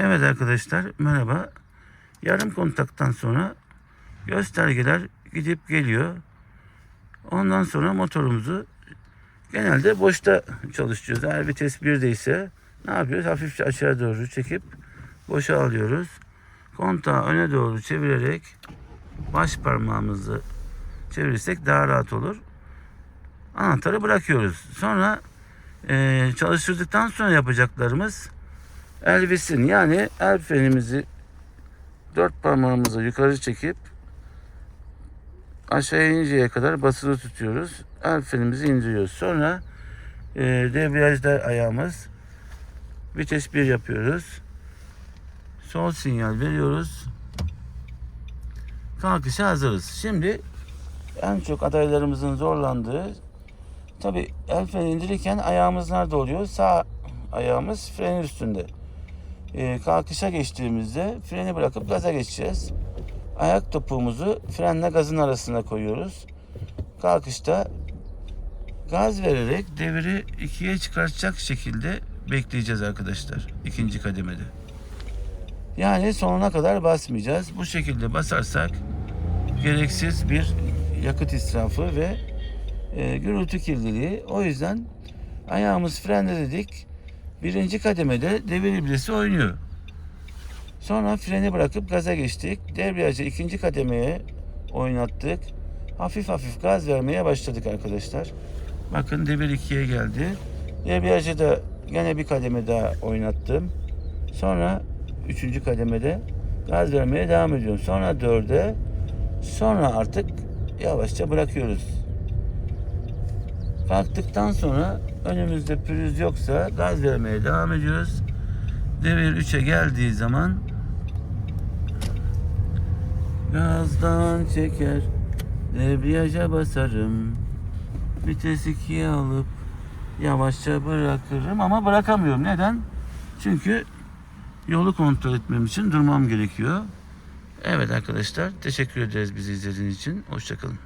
Evet arkadaşlar merhaba. Yarım kontaktan sonra göstergeler gidip geliyor. Ondan sonra motorumuzu genelde boşta çalıştırıyoruz. Eğer vites 1'de ise ne yapıyoruz? Hafifçe aşağı doğru çekip boşa alıyoruz. Kontağı öne doğru çevirerek baş parmağımızı çevirirsek daha rahat olur. Anahtarı bırakıyoruz. Sonra eee, çalıştırdıktan sonra yapacaklarımız Elvis'in yani el frenimizi dört parmağımızı yukarı çekip aşağı ininceye kadar basılı tutuyoruz. El frenimizi indiriyoruz. Sonra e, debriyajda ayağımız vites 1 yapıyoruz. Sol sinyal veriyoruz. Kalkışa hazırız. Şimdi en çok adaylarımızın zorlandığı tabi el freni indirirken ayağımız nerede oluyor? Sağ ayağımız frenin üstünde. Ee, kalkışa geçtiğimizde freni bırakıp gaza geçeceğiz. Ayak topuğumuzu frenle gazın arasına koyuyoruz. Kalkışta gaz vererek deviri ikiye çıkartacak şekilde bekleyeceğiz arkadaşlar. ikinci kademede. Yani sonuna kadar basmayacağız. Bu şekilde basarsak gereksiz bir yakıt israfı ve e, gürültü kirliliği. O yüzden ayağımız frende dedik. Birinci kademede devir iblisi oynuyor. Sonra freni bırakıp gaza geçtik. Debriyajı ikinci kademeye oynattık. Hafif hafif gaz vermeye başladık arkadaşlar. Bakın devir ikiye geldi. Debriyajı da gene bir kademe daha oynattım. Sonra üçüncü kademede gaz vermeye devam ediyorum. Sonra dörde sonra artık yavaşça bırakıyoruz. Kalktıktan sonra önümüzde pürüz yoksa gaz vermeye devam ediyoruz. Devir 3'e geldiği zaman gazdan çeker debriyaja basarım vites 2'ye alıp yavaşça bırakırım ama bırakamıyorum. Neden? Çünkü yolu kontrol etmem için durmam gerekiyor. Evet arkadaşlar teşekkür ederiz bizi izlediğiniz için. Hoşçakalın.